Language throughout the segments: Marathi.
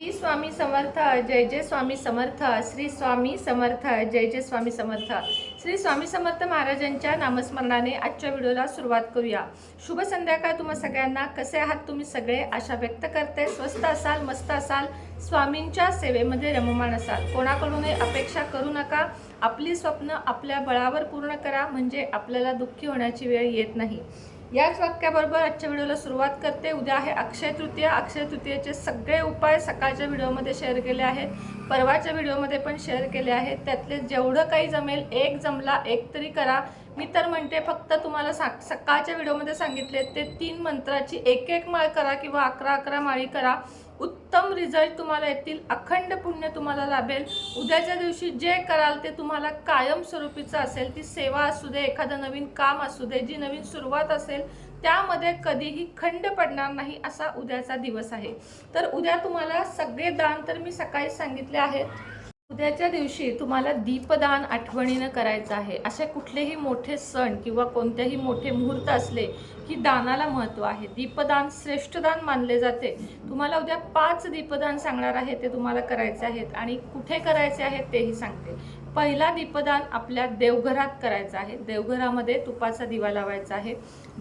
श्री स्वामी समर्थ जय जय स्वामी समर्थ श्री स्वामी समर्थ जय जय स्वामी समर्थ. श्री स्वामी समर्थ महाराजांच्या नामस्मरणाने आजच्या व्हिडिओला सुरुवात करूया. शुभ संध्याकाळ तुम्हा सगळ्यांना. कसे आहात तुम्ही सगळे? आशा व्यक्त करते. स्वस्त असाल मस्त असाल स्वामींच्या सेवेमध्ये रममाण असाल. कोणाकडूनही अपेक्षा करू नका. आपली स्वप्न आपल्या बळावर पूर्ण करा. म्हणजे आपल्याला दुःखी होण्याची वेळ येत नाही. याच वाक्याबरोबर आजच्या व्हिडिओला सुरुवात करते. उद्या आहे अक्षय तृतीया. अक्षय तृतीयेचे सगळे उपाय सकाळच्या व्हिडिओमध्ये शेअर केले आहेत. परवाच्या व्हिडिओमध्ये पण शेअर केले आहेत. त्यातले जेवढं काही जमेल एक जमला एक तरी करा. मी तर म्हणते फक्त तुम्हाला सा सकाळच्या व्हिडिओमध्ये सांगितले ते तीन मंत्राची एक एक माळ करा किंवा अकरा अकरा माळी करा. उत्तम रिझल्ट तुम्हाला येतील अखंड पुण्य तुम्हाला लाभेल. उद्याच्या दिवशी जे कराल ते तुम्हाला कायमस्वरूपीचं असेल. ती सेवा असू दे एखादं नवीन काम असू दे जी नवीन सुरुवात असेल त्यामध्ये कधीही खंड पडणार नाही असा उद्याचा दिवस आहे. तर उद्या तुम्हाला सगळे दान तर मी सकाळी सांगितले आहेत. उद्याच्या दिवशी तुम्हाला दीपदान आठवणीनं करायचं आहे. असे कुठलेही मोठे सण किंवा कोणतेही मोठे मुहूर्त असले की दानाला महत्त्व आहे. दीपदान श्रेष्ठ दान मानले जाते. तुम्हाला उद्या पाच दीपदान सांगणार आहे ते तुम्हाला करायचे आहेत आणि कुठे करायचे आहेत तेही सांगते. पहिला दीपदान आपल्या देवघरात करायचा आहे. देवघरामध्ये तुपाचा दिवा लावायचा आहे.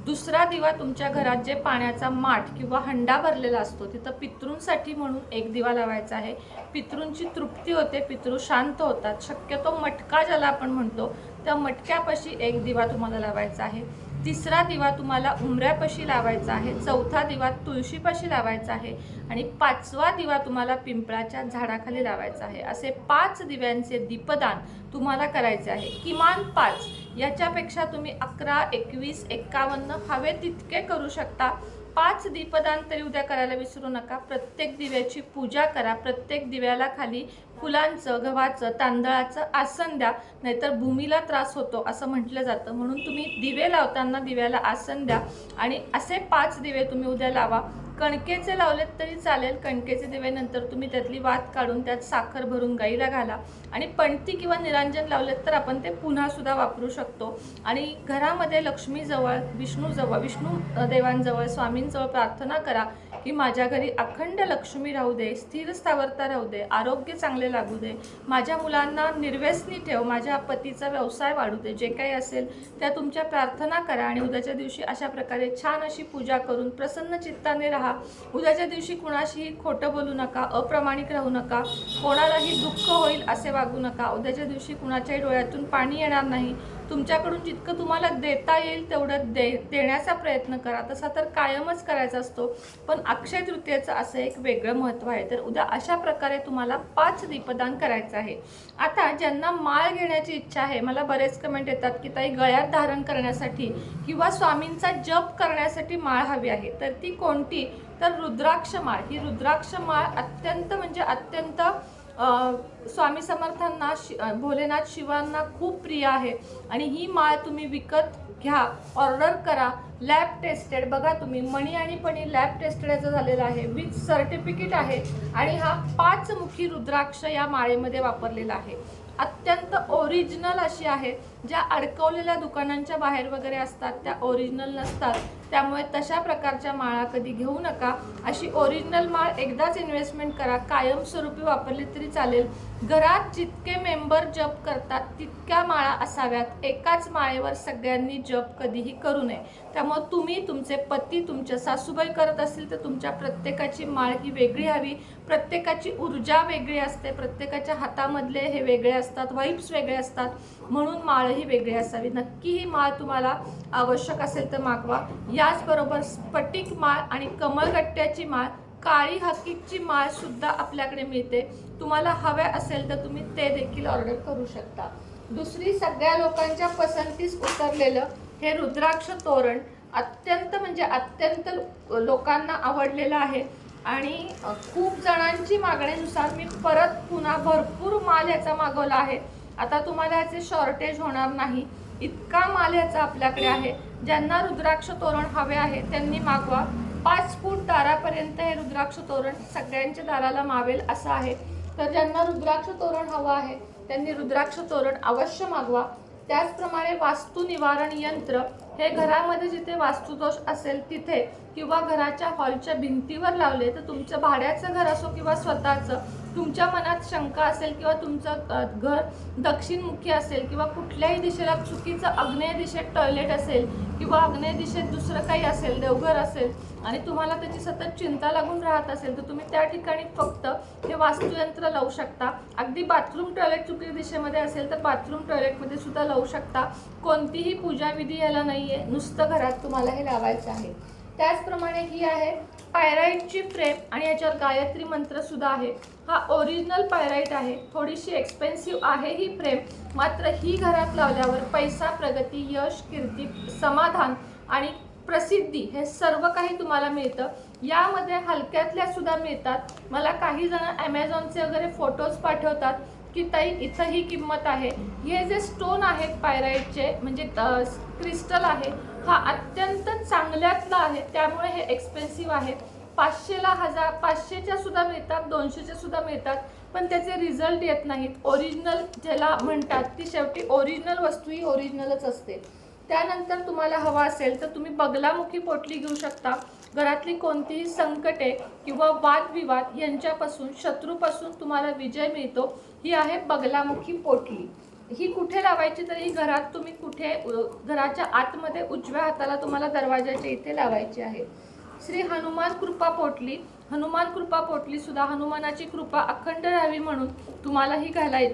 दुसरा दिवा तुमच्या घरात जे पाण्याचा माठ किंवा हंडा भरलेला असतो तिथं पितृंसाठी म्हणून एक दिवा लावायचा आहे. पितृंची तृप्ती होते पितृ शांत होतात. शक्यतो मटका ज्याला आपण म्हणतो त्या मटक्यापाशी एक दिवा तुम्हाला लावायचा आहे. तिसरा दिवा तुम्हाला उमऱ्यापाशी लावायचा आहे चौथा दिवा तुळशीपाशी लावायचा आहे आणि पाचवा दिवा तुम्हाला पिंपळाच्या झाडाखाली लावायचा आहे. असे पाच दिव्यांचे दीपदान तुम्हाला करायचे आहे. किमान पाच. याच्यापेक्षा तुम्ही अकरा एकवीस एक्कावन्न हवे तितके करू शकता. पाच दीपदान तरी उद्या करायला विसरू नका. प्रत्येक दिव्याची पूजा करा. प्रत्येक दिव्याला खाली फुलांचं गव्हाचं तांदळाचं आसन द्या. नाहीतर भूमीला त्रास होतो असं म्हटलं जातं. म्हणून तुम्ही दिवे लावताना दिव्याला आसन द्या. आणि असे पाच दिवे तुम्ही उद्या लावा. कणकेचे लावलेत तरी चालेल. कणकेचे दिवे नंतर तुम्ही त्यातली वात काढून त्यात साखर भरून गाईला घाला. आणि पणती किंवा निरांजन लावलेत तर आपण ते पुन्हा सुद्धा वापरू शकतो. आणि घरामध्ये लक्ष्मीजवळ विष्णूजवळ विष्णू देवांजवळ स्वामींजवळ प्रार्थना करा की माझ्या घरी अखंड लक्ष्मी राहू दे स्थिर स्थावरता राहू दे आरोग्य चांगले लागू दे. माझ्या मुलांना निर्व्यसनी ठेव माझ्या पतीचा व्यवसाय वाढू दे. जे काही असेल त्या तुमच्या प्रार्थना करा आणि उद्याच्या दिवशी अशा प्रकारे छान अशी पूजा करून प्रसन्न चित्ताने राहा. उद्याच्या दिवशी कुणाशीही खोटं बोलू नका अप्रामाणिक राहू नका कोणालाही दुःख होईल असे वागू नका. उद्याच्या दिवशी कुणाच्याही डोळ्यातून पाणी येणार नाही. तुमच्याकडून जितकं तुम्हाला देता येईल तेवढं दे देण्याचा प्रयत्न करा. तसा तर कायमच करायचा असतो. पण अक्षय तृतीयेचं असं एक वेगळं महत्त्व आहे. तर उद्या अशा प्रकारे तुम्हाला पाच दीपदान करायचं आहे. आता ज्यांना माळ घेण्याची इच्छा आहे मला बरेच कमेंट येतात की ताई गळ्यात धारण करण्यासाठी किंवा स्वामींचा जप करण्यासाठी माळ हवी आहे. तर ती कोणती? तर रुद्राक्ष माळ. ही रुद्राक्ष माळ अत्यंत म्हणजे अत्यंत स्वामी समर्थांना शि भोलेनाथ शिवांना खूप प्रिय आहे. आणि ही माळ तुम्ही विकत घ्या ऑर्डर करा लॅब टेस्टेड. बघा तुम्ही मणी आणि पणी लॅब टेस्टेड याचं झालेलं आहे. विथ सर्टिफिकेट आहे. आणि हा पाचमुखी रुद्राक्ष या माळेमध्ये वापरलेला आहे. अत्यंत ओरिजिनल अशी आहे. ज्या अडकवलेल्या दुकानांच्या बाहेर वगैरे असतात त्या ओरिजिनल नसतात त्यामुळे तशा प्रकारच्या माळा कधी घेऊ नका. अशी ओरिजिनल माळ एकदाच इन्व्हेस्टमेंट करा कायमस्वरूपी वापरली तरी चालेल. घरात जितके मेंबर जप करतात तितक्या माळा असाव्यात. एकाच माळेवर सगळ्यांनी जप कधीही करू नये. त्यामुळे तुम्ही तुमचे पती तुमच्या सासूबाई करत असतील तर तुमच्या प्रत्येकाची माळ ही वेगळी हवी. प्रत्येकाची ऊर्जा वेगळी असते. प्रत्येकाच्या हातामधले हे वेगळे असतात वाईब्स वेगळे असतात. म्हणून माळ ही वेगळी असावी. नक्की ही माळ तुम्हाला आवश्यक असेल तर मागवा. याचबरोबर स्फटिक माळ आणि कमळगट्ट्याची माळ काळी हकीकची माळ सुद्धा आपल्याकडे मिळते. तुम्हाला हव्या असेल तर तुम्ही ते देखील ऑर्डर करू शकता. दुसरी सगळ्या लोकांच्या पसंतीस उतरलेलं हे रुद्राक्ष तोरण अत्यंत म्हणजे अत्यंत लोकांना आवडलेलं आहे. आणि खूप जणांची मागणीनुसार मी परत पुन्हा भरपूर माल याचा मागवला आहे. आता तुम्हाला याचे शॉर्टेज होणार नाही. इतका माल याचा आपल्याकडे आहे. ज्यांना रुद्राक्ष तोरण हवे आहे त्यांनी मागवा. पाच फूट दारापर्यंत हे रुद्राक्ष तोरण सगळ्यांच्या दाराला मावेल असं आहे. तर ज्यांना रुद्राक्ष तोरण हवं आहे त्यांनी रुद्राक्ष तोरण अवश्य मागवा. त्याचप्रमाणे वास्तू निवारण यंत्र हे घरामध्ये जिथे वास्तुदोष असेल तिथे किंवा घराच्या हॉलच्या भिंतीवर लावले तर तुमचं भाड्याचं घर असो किंवा स्वतःचं तुमच्या मनात शंका असेल किंवा तुमचं घर दक्षिणमुखी असेल किंवा कुठल्याही दिशेला चुकीचं आग्नेय दिशेत टॉयलेट असेल किंवा आग्नेय दिशेत दुसरं काही असेल देवघर असेल आणि तुम्हाला त्याची सतत चिंता लागून राहत असेल तर तुम्ही त्या ठिकाणी फक्त हे वास्तुयंत्र लावू शकता. अगदी बाथरूम टॉयलेट चुकी दिशेमध्ये असेल तर बाथरूम टॉयलेटमध्ये सुद्धा लावू शकता. कोणतीही पूजाविधी याला नाही आहे नुसतं घरात तुम्हाला हे लावायचं आहे. त्याचप्रमाणे ही आहे पायराईटची फ्रेम आणि याच्यावर गायत्री मंत्र सुद्धा आहे. हा ओरिजिनल पायराईट आहे. थोडीशी एक्सपेन्सिव्ह आहे ही फ्रेम. मात्र ही घरात लावल्यावर पैसा प्रगती यश कीर्ती समाधान आणि प्रसिद्धी हे सर्व काही तुम्हाला मिळतं. यामध्ये हलक्यातल्या सुद्धा मिळतात. मला काही जण ॲमेझॉनचे वगैरे फोटोज पाठवतात की ताई इथं ही किंमत आहे. हे जे स्टोन आहेत पायराईटचे म्हणजे क्रिस्टल आहे हा अत्यंत चांगल्यातला आहे. त्यामुळे हे एक्सपेन्सिव्ह आहेत पाचशेला हजार पाचशेच्या सुद्धा मिळतात दोनशेच्या सुद्धा मिळतात पण त्याचे रिझल्ट येत नाहीत. ओरिजिनल ज्याला म्हणतात ती शेवटी ओरिजिनल वस्तू ही ओरिजिनलच असते. त्यानंतर तुम्हाला हवा असेल तर तुम्ही बगलामुखी पोटली घेऊ शकता. घरातली कोणतीही संकटे किंवा वादविवाद यांच्यापासून शत्रूपासून तुम्हाला विजय मिळतो. ही आहे बगलामुखी पोटली. ही कुठे लावायची तर ही घरात तुम्ही कुठे घराच्या आतमध्ये उजव्या हाताला तुम्हाला दरवाजाच्या इथे लावायची आहे. श्री हनुमान कृपा पोटली हनुमान कृपा पोटली सुद्धा हनुमानाची कृपा अखंड राहावी म्हणून तुम्हाला ही घालाय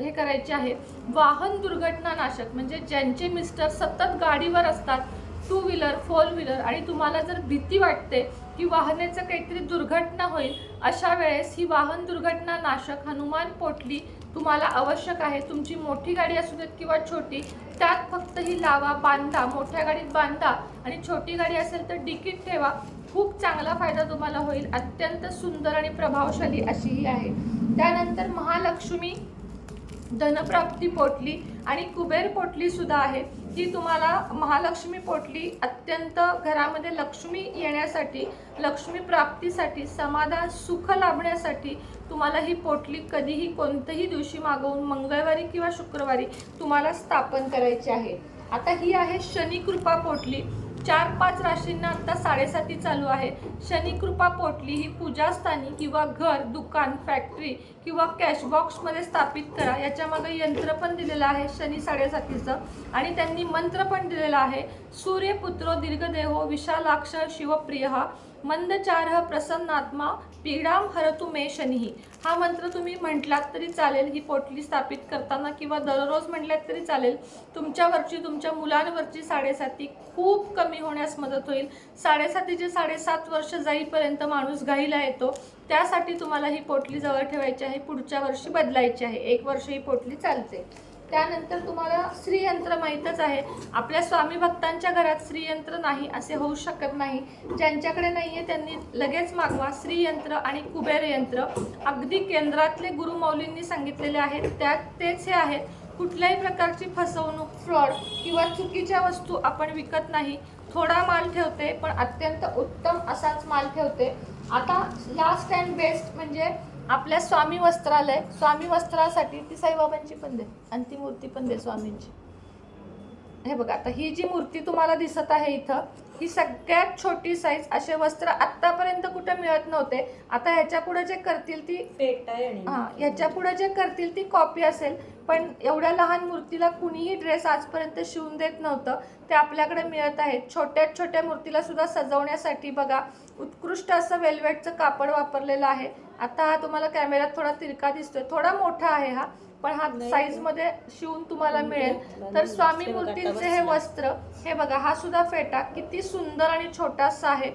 हे करायचे आहे. वाहन दुर्घटना नाशक म्हणजे ज्यांचे मिस्टर सतत गाडीवर असतात टू व्हीलर फोर व्हीलर आणि तुम्हाला जर भीती वाटते की वाहनेचं काहीतरी दुर्घटना होईल अशा वेळेस ही वाहन दुर्घटना नाशक हनुमान पोटली तुम्हाला आवश्यक आहे तुमची मोठी गाडी असू देत किंवा छोटी त्यात फक्त ही लावा बांधा मोठ्या गाडीत बांधा आणि छोटी गाडी असेल तर डिकीट ठेवा. खूप चांगला फायदा तुम्हाला होईल. अत्यंत सुंदर आणि प्रभावशाली अशी ही आहे. त्यानंतर महालक्ष्मी धनप्राप्ती पोटली आणि कुबेर पोटली सुद्धा आहे. ही तुम्हाला महालक्ष्मी पोटली अत्यंत घरामध्ये लक्ष्मी येण्यासाठी लक्ष्मी प्राप्तीसाठी समाधान सुख लाभण्यासाठी तुम्हाला ही पोटली कधीही कोणत्याही दिवशी मागवून मंगळवारी किंवा शुक्रवारी तुम्हाला स्थापन करायची आहे. आता ही आहे शनिकृपा पोटली. चार पाच राशींना आता साडेसाती चालू आहे. शनी कृपा पोटली ही पूजास्थानी किंवा घर दुकान फॅक्टरी किंवा कॅश बॉक्समध्ये स्थापित करा. याच्यामागे यंत्र पण दिलेलं आहे शनी साडेसातीचं. आणि त्यांनी मंत्र पण दिलेला आहे सूर्यपुत्रो दीर्घदेहो विशालाक्ष शिवप्रिय मंदचार प्रसन्नात्मा पीडाम हरतु मे शनीही हा मंत्र तुम्ही म्हटलात तरी चालेल ही पोटली स्थापित करताना किंवा दररोज म्हटल्यात तरी चालेल. तुमच्यावरची तुमच्या मुलांवरची साडेसाती खूप कमी होण्यास मदत होईल. साडेसातीचे साडेसात वर्ष जाईपर्यंत माणूस घाईला येतो. त्यासाठी तुम्हाला ही पोटली जवळ ठेवायची आहे पुढच्या वर्षी बदलायची आहे. एक वर्ष ही पोटली चालते. त्यानंतर तुम्हाला श्रीयंत्र माहीतच आहे. आपल्या स्वामी भक्तांच्या घरात श्रीयंत्र नाही असे होऊ शकत नाही. ज्यांच्याकडे नाही आहे त्यांनी लगेच मागवा. श्रीयंत्र आणि कुबेर यंत्र अगदी केंद्रातले गुरुमौलींनी सांगितलेले आहेत. त्यात तेच हे आहेत. कुठल्याही प्रकारची फसवणूक फ्रॉड किंवा चुकीच्या वस्तू आपण विकत नाही. थोडा माल ठेवते पण अत्यंत उत्तम असाच माल ठेवते. आता लास्ट अँड बेस्ट म्हणजे आपल्या स्वामी वस्त्रालय. स्वामी वस्त्रासाठी ती साईबाबांची पण दे आणि ती मूर्ती पण दे स्वामींची. हे बघा आता ही जी मूर्ती तुम्हाला दिसत आहे इथं ही सगळ्यात छोटी साईज असे वस्त्र आत्तापर्यंत कुठे मिळत नव्हते. आता ह्याच्या पुढे जे करतील ती पेट आहे आणि हा याच्यापुढे जे करतील ती कॉपी असेल. पण एवढ्या लहान मूर्तीला कुणीही ड्रेस आजपर्यंत शिवून देत नव्हतं. ते आपल्याकडे मिळत आहेत. छोट्या छोट्या मूर्तीला सुद्धा सजवण्यासाठी बघा उत्कृष्ट असं वेल्वेटचं कापड वापरलेलं आहे. आता हा तुम्हाला कॅमेऱ्यात थोडा तिरका दिसतोय. थोडा मोठा आहे हा पण हा नाही. साईजमध्ये शिवून तुम्हाला मिळेल. तर स्वामी मूर्तींचे हे वस्त्र हे बघा हा सुद्धा फेटा किती सुंदर आणि छोटासा आहे.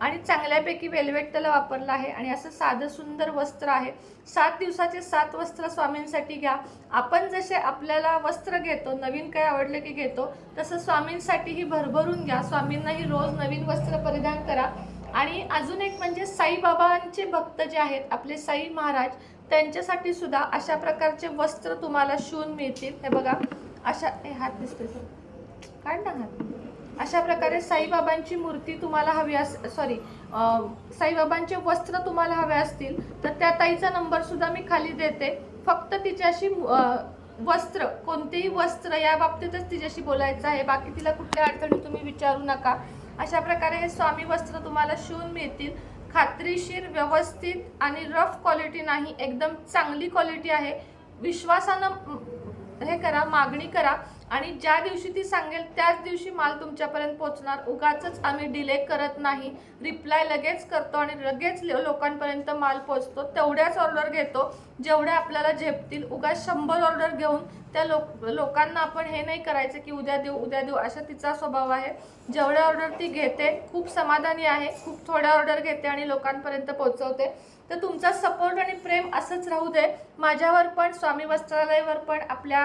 आणि चांगल्यापैकी वेल्वेट त्याला वापरलं आहे. आणि असं साधं सुंदर वस्त्र आहे. सात दिवसाचे सात वस्त्र स्वामींसाठी घ्या. आपण जसे आपल्याला वस्त्र घेतो नवीन काही आवडलं की घेतो तसं स्वामींसाठीही भरभरून घ्या. स्वामींनाही रोज नवीन वस्त्र परिधान करा. आणि अजून एक म्हणजे साईबाबांचे भक्त जे आहेत आपले साई महाराज त्यांच्यासाठी सुद्धा अशा प्रकारचे वस्त्र तुम्हाला शिवून मिळतील. हे बघा अशा हे हात दिसते काढ ना हात. अशा प्रकारे साईबाबांची मूर्ती तुम्हाला हवी अस सॉरी साईबाबांचे वस्त्र तुम्हाला हवे असतील तर त्या ताईचा नंबरसुद्धा मी खाली देते. फक्त तिच्याशी वस्त्र कोणतेही वस्त्र या बाबतीतच तिच्याशी बोलायचं आहे. बाकी तिला कुठल्या अडचणी तुम्ही विचारू नका. अशा प्रकारे हे स्वामी वस्त्र तुम्हाला शिवून मिळतील. खात्रीशीर व्यवस्थित आणि रफ क्वालिटी नाही एकदम चांगली क्वालिटी आहे. विश्वासानं हे करा मागणी करा. आणि ज्या दिवशी ती सांगेल त्याच दिवशी माल तुमच्यापर्यंत पोहोचणार. उगाच आम्ही डिले करत नाही. रिप्लाय लगेच करतो आणि लगेच लोकांपर्यंत माल पोहोचतो. तेवढ्याच ऑर्डर घेतो. जेवढ्या आपल्याला झेपतील उगाच शंभर ऑर्डर घेऊन त्या लोक लोकांना आपण हे नाही करायचं की उद्या देऊ उद्या देऊ असा तिचा स्वभाव आहे. जेवढ्या ऑर्डर ती घेते खूप समाधानी आहे. खूप थोड्या ऑर्डर घेते आणि लोकांपर्यंत पोहोचवते. तर तुमचा सपोर्ट आणि प्रेम असंच राहू दे. माझ्यावर पण स्वामी वस्त्रालयवर पण आपल्या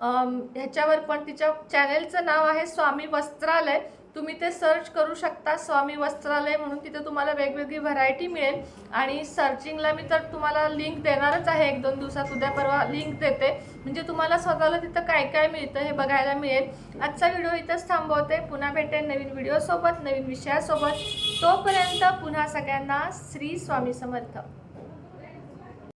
ह्याच्यावर पण तिच्या चॅनेलचं नाव आहे स्वामी वस्त्रालय. तुम्ही ते सर्च करू शकता स्वामी वस्त्रालय म्हणून. तिथे तुम्हाला वेगवेगळी व्हरायटी मिळेल. आणि सर्चिंगला मी तर तुम्हाला लिंक देणारच आहे. एक दोन दिवसात उद्या परवा लिंक देते. म्हणजे तुम्हाला स्वतःला तिथं काय काय मिळतं हे बघायला मिळेल. आजचा व्हिडिओ इथंच थांबवते. पुन्हा भेटेन नवीन व्हिडिओसोबत नवीन विषयासोबत. तोपर्यंत पुन्हा सगळ्यांना श्री स्वामी समर्थ.